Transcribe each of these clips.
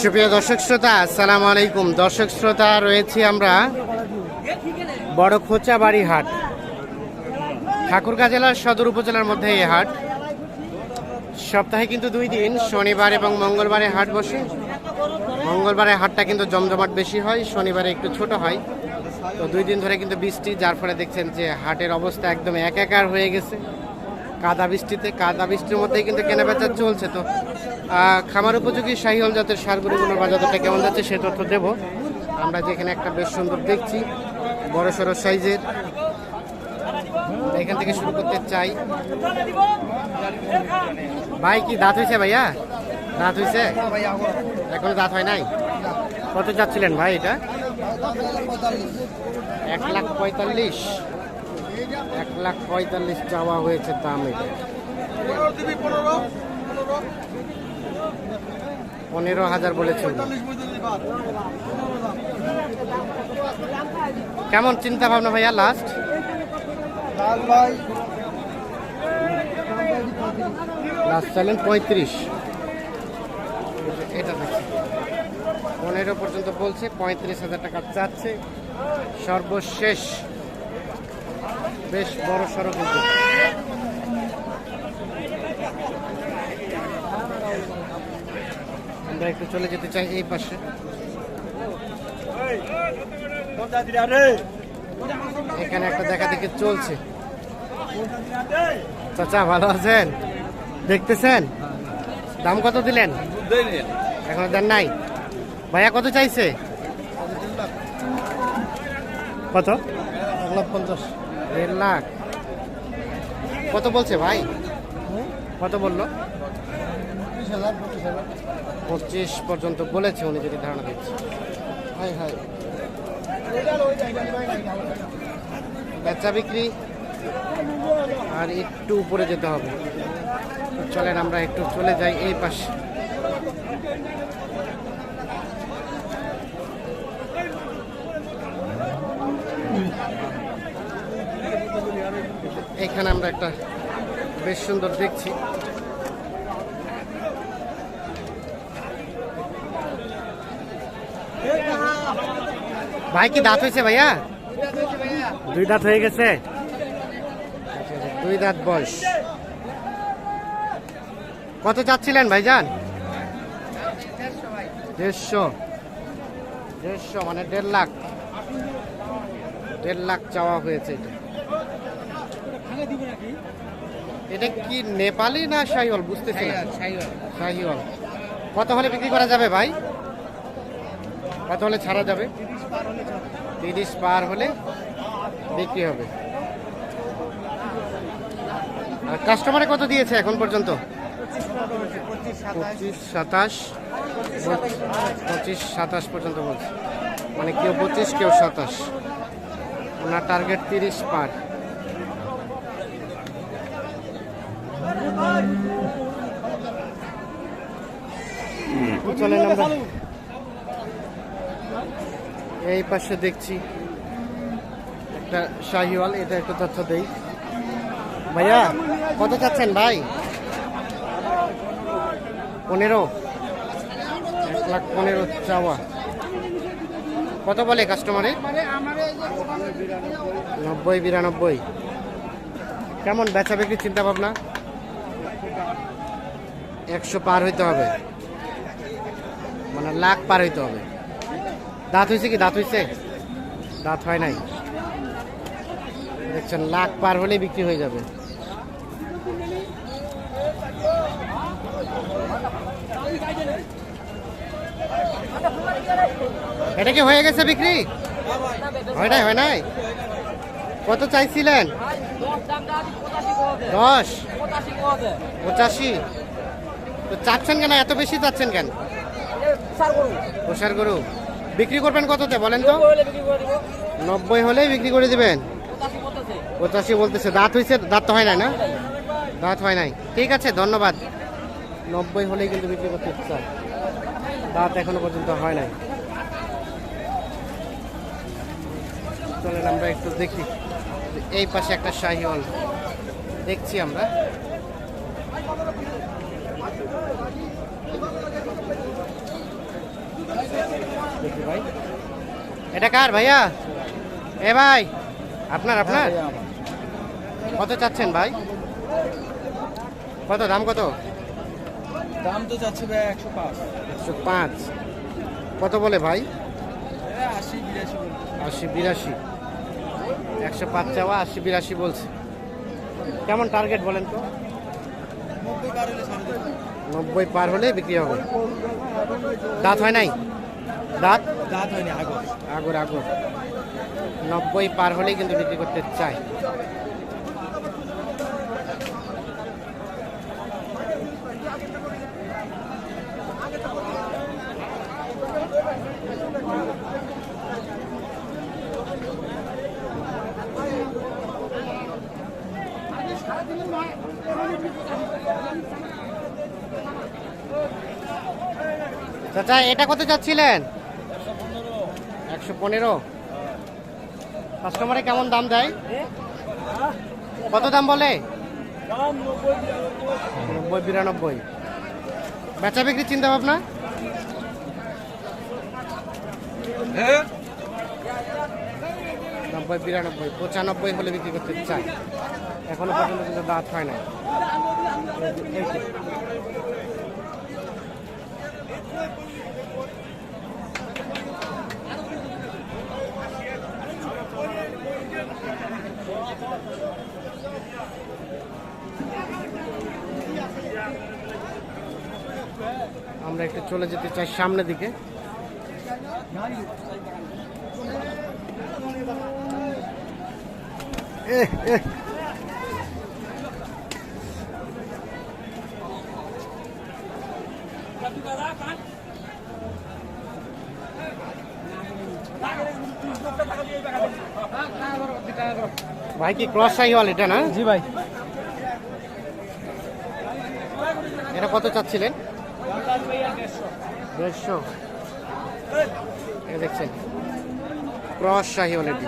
সুপ্রিয় দর্শক শ্রোতা, আসসালামু আলাইকুম। দর্শক শ্রোতা, রয়েছি আমরা বড় খোঁচাবাড়ি হাট। ঠাকুরগাঁ জেলার সদর উপজেলার মধ্যে এই হাট। সপ্তাহে কিন্তু দুই দিন, শনিবার এবং মঙ্গলবারে হাট বসে। মঙ্গলবারে হাটটা কিন্তু জমজমাট বেশি হয়, শনিবারে একটু ছোট হয়। তো দুই দিন ধরে কিন্তু বৃষ্টি, যার ফলে দেখছেন যে হাটের অবস্থা একদম একাকার হয়ে গেছে। কাদা বৃষ্টিতে, কাদা বৃষ্টির মধ্যেই কিন্তু কেনাবেচা চলছে তো। খামার উপযোগী শাহিওল জাতের সারগুলোগুলোর বাজারটা কেমন যাচ্ছে সে তথ্য দেব। আমরা যেখানে একটা বেশ সুন্দর দেখছি, বড় সড়ো সাইজের। এখান থেকে শুরু করতে চাই। ভাই, কি দাঁত হয়েছে ভাইয়া? দাঁত হয়েছে? এখনও দাঁত হয় নাই? কত যাচ্ছিলেন ভাই এটা? এক লাখ পঁয়তাল্লিশ। এক লাখ পঁয়তাল্লিশ চাওয়া হয়েছে দাম এটা। পনেরো হাজার বলেছেন কেমন চিন্তা ভাবনা ভাইয়া লাস্ট লাস্ট চাইলেন পঁয়ত্রিশ। এটা পনেরো পর্যন্ত বলছে, পঁয়ত্রিশ হাজার টাকা চাচ্ছে। সর্বশেষ বেশ বড় সড়ো কিন্তু আমরা একটু চলে যেতে চাই এই পাশে। এখানে একটা দেখা দেখি চলছে। চাচা, ভালো আছেন? দেখতেছেন? দাম কত দিলেন? এখনও দেন নাই? ভাইয়া, কত চাইছে? কত? পঞ্চাশ দেড় লাখ। কত বলছে ভাই? কত বলল? পঁচিশ পর্যন্ত বলেছে উনি যদি ধারণা দিচ্ছে। হাই হাই। বেচা বিক্রি আর একটু উপরে যেতে হবে। চলেন আমরা একটু চলে যাই এই পাশে। এখানে আমরা একটা বেশ সুন্দর দেখছি। ভাই কি দাঁত হয়েছে ভাইয়া? দুই দাঁত হয়ে গেছে। দুই দাঁত বয়স। কত চাচ্ছিলেন ভাইজান? দেড়শো। দেড়শো মানে দেড় লাখ। দেড় লাখ চাওয়া হয়েছে এটা। এটা কি নেপালি না শাহিওয়াল? বুঝতেছি না শাহিওয়াল। কত হলে বিক্রি করা যাবে ভাই? কত হলে ছাড়া যাবে? তিরিশ পার হলে বিক্রি হবে। আর কাস্টমারে কত দিয়েছে এখন পর্যন্ত? পঁচিশ সাতাশ। পঁচিশ সাতাশ। পর্যন্ত বলছে। মানে কেউ পঁচিশ কেউ সাতাশ। ওনার টার্গেট তিরিশ পার। এই পাশে দেখছি একটা শাহিওয়াল, এটা একটু তথ্য দেই। ভাইয়া, কত চাচ্ছেন ভাই? পনেরো। এক লাখ পনেরো চাওয়া। কত বলে কাস্টমারে নব্বই, বিরানব্বই। কেমন বেচা বিক্রির চিন্তা ভাবনা একশো পার হইতে হবে। মানে লাখ পার হইতে হবে। দাঁত হয়েছে কি? দাঁত হয়েছে দাঁত হয় নাই। দেখছেন, লাখ পার হলেই বিক্রি হয়ে যাবে। এটা কি হয়ে গেছে বিক্রি? হয় নাই হয় নাই? কত চাইছিলেন? দশ। পঁচাশি। তো চাচ্ছেন কেন? এত বেশি চাচ্ছেন কেন? পোষার গরু বিক্রি করবেন কততে বলেন তো? নব্বই হলেই বিক্রি করে দিবেন। পঁচাশি বলতেছে। দাঁত হয়েছে দাঁত তো হয় নাই না? দাঁত হয় নাই। ঠিক আছে, ধন্যবাদ। নব্বই হলেই কিন্তু বিক্রি করতে চাই দাঁত এখনও পর্যন্ত হয় নাই। চলেন আমরা একটু দেখি। এই পাশে একটা শাহিওয়াল। দেখছি আমরা। এটা কার ভাইয়া? এ ভাই আপনার আপনার? হ্যাঁ, কত চাচ্ছেন ভাই? কত দাম কত? দাম তো চাচ্ছে ভাই একশো পাঁচ। একশো পাঁচ। কত বলে ভাই? আশি বিরাশি আশি বিরাশি। একশো পাঁচ চাওয়া আশি বিরাশি বলছে। কেমন টার্গেট বলেন তো? নব্বই পার হলে হলে বিক্রি হবে। দাঁত হয় নাই? দাঁত? দাঁত হয়নি আগর। আগর আগর। নব্বই পার হলেই কিন্তু বিক্রি করতে চায়। চাচা, এটা কত চাচ্ছিলেন? একশো পনেরো। কাস্টমারে কেমন দাম দেয়? কত দাম বলে? নব্বই, বিরানব্বই। বেচা বিক্রি চিন্তা ভাবনা? নব্বই, বিরানব্বই, পঁচানব্বই হলে বিক্রি করতে চাই এখনও পর্যন্ত কিন্তু দাঁত হয় না আমরা একটু চলে যেতে চাই সামনের দিকে। ভাই কি ক্রস সাইওয়াল এটা না? জি ভাই। এটা কত চাচ্ছিলেন? দেড়শো। দেখছেন ক্রস শাহিওয়াল এটি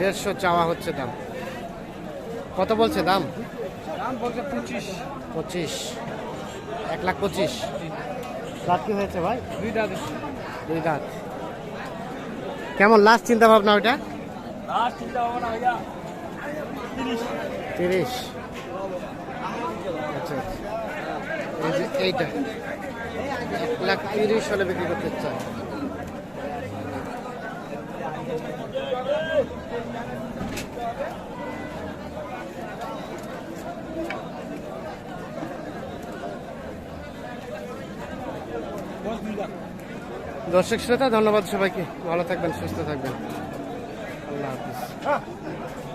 দেড়শো চাওয়া হচ্ছে দাম। কত বলছে দাম? দাম বলছে পঁচিশ। পঁচিশ। এক লাখ পঁচিশ। দাঁত কি হয়েছে ভাই? দুই দাঁত। দুই দাঁত। কেমন লাস্ট চিন্তা ভাবনা ওইটা? লাস্ট চিন্তা ভাবনা ভাইয়া তিরিশ। আচ্ছা আচ্ছা। এই এইটা, এক লাখ তিরিশ হলে বিক্রি করতে চায়। দর্শক শ্রোতা, ধন্যবাদ সবাইকে। ভালো থাকবেন, সুস্থ থাকবেন। আল্লাহ হাফিজ।